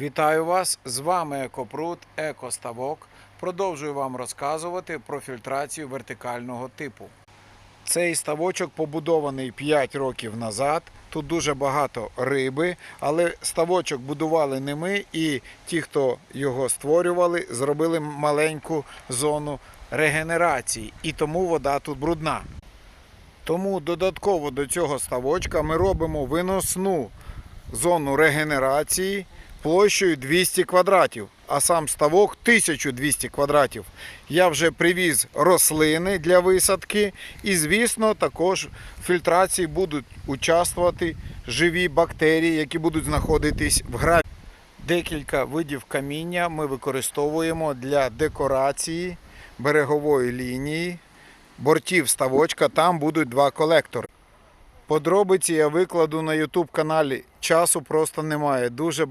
Вітаю вас! З вами Екопрут, Екоставок. Продовжую вам розказувати про фільтрацію вертикального типу. Цей ставочок побудований 5 років назад. Тут дуже багато риби, але ставочок будували не ми, і ті, хто його створювали, зробили маленьку зону регенерації, і тому вода тут брудна. Тому додатково до цього ставочка ми робимо виносну зону регенерації площею 200 квадратів, а сам ставок 1200 квадратів. Я вже привіз рослини для висадки, і, звісно, також в фільтрації будуть участвувати живі бактерії, які будуть знаходитись в граві. Декілька видів каміння ми використовуємо для декорації берегової лінії, бортів ставочка. Там будуть два колектори. Подробиці я викладу на YouTube каналі. Часу просто немає. Дуже